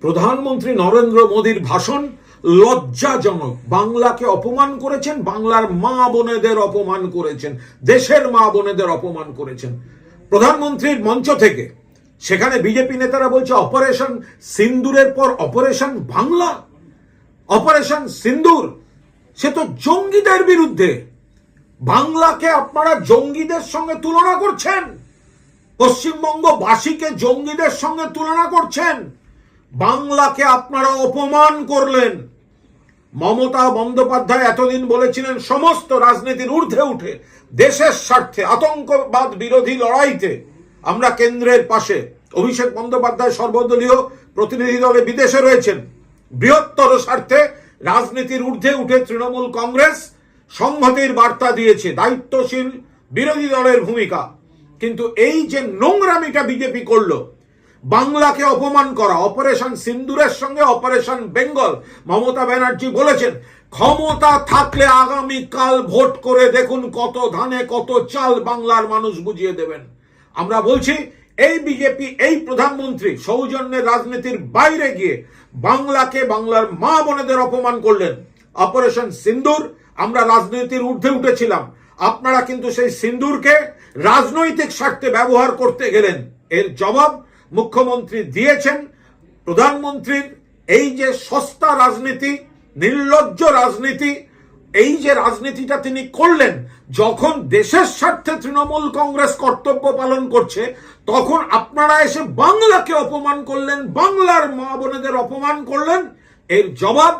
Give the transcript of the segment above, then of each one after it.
প্রধানমন্ত্রী নরেন্দ্র মোদীর ভাষণ লজ্জাজনক। বাংলাকে অপমান করেছেন, বাংলার মা বোনেদের অপমান করেছেন, দেশের মা বোনেদের অপমান করেছেন। প্রধানমন্ত্রীর মঞ্চ থেকে সেখানে বিজেপি নেতারা বলছে, অপারেশন সিন্দুরের পর অপারেশন বাংলা, অপারেশন সিন্দুর। সে তো জঙ্গিদের বিরুদ্ধে। বাংলাকে আপনারা জঙ্গিদের সঙ্গে তুলনা করছেন। পশ্চিমবঙ্গবাসীকে জঙ্গিদের সঙ্গে তুলনা করছেন। বাংলাকে আপনারা অপমান করলেন। মমতা বন্দ্যোপাধ্যায় এতদিন বলেছিলেন, সমস্ত রাজনীতির ঊর্ধ্বে উঠে, দেশের স্বার্থে, আতঙ্কবাদ বিরোধী লড়াইতে আমরা কেন্দ্রের পাশে। অভিষেক বন্দ্যোপাধ্যায় সর্বদলীয় প্রতিনিধি দলে বিদেশে রয়েছেন। বৃহত্তর স্বার্থে রাজনীতির ঊর্ধ্বে উঠে তৃণমূল কংগ্রেস সংহতির বার্তা দিয়েছে, দায়িত্বশীল বিরোধী দলের ভূমিকা। কিন্তু এই যে নোংরামিটা বিজেপি করল বাংলাকে অপমান করা, অপারেশন সিন্দুরের সঙ্গে অপারেশন বেঙ্গল। মমতা ব্যানার্জি বলেছেন, ক্ষমতা থাকলে আগামী কাল ভোট করে দেখুন কত ধানে কত চাল বাংলার মানুষ বুঝিয়ে দেবেন। আমরা বলছি, এই বিজেপি, এই প্রধানমন্ত্রী সৌজন্যের রাজনীতির বাইরে গিয়ে বাংলাকে বাংলার মা বোনেদের অপমান করলেন। অপারেশন সিন্দুর, আমরা রাজনীতির ঊর্ধ্বে উঠেছিলাম। আপনারা কিন্তু সেই সিন্দুরকে রাজনৈতিক স্বার্থে ব্যবহার করতে গেলেন। এর জবাব মুখ্যমন্ত্রী দিয়েছেন প্রধানমন্ত্রীর এই যে সস্তা রাজনীতি, নির্লজ্জ রাজনীতি, এই যে রাজনীতিটা তিনি করলেন, যখন দেশের স্বার্থে তৃণমূল কংগ্রেস কর্তব্য পালন করছে, তখন আপনারা এসে বাংলাকে অপমান করলেন, বাংলার মা বোনেদের অপমান করলেন। এর জবাব,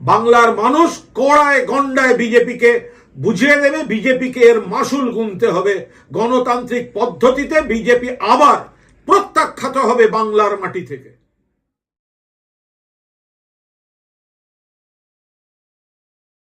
বাংলার মানুষ কড়ায় গন্ডায় বিজেপিকে বুঝিয়ে দেবে, বিজেপিকে এর মাসুল গুনতে হবে। গণতান্ত্রিক পদ্ধতিতে বিজেপি আবার প্রত্যাখ্যাত হবে বাংলার মাটি থেকে।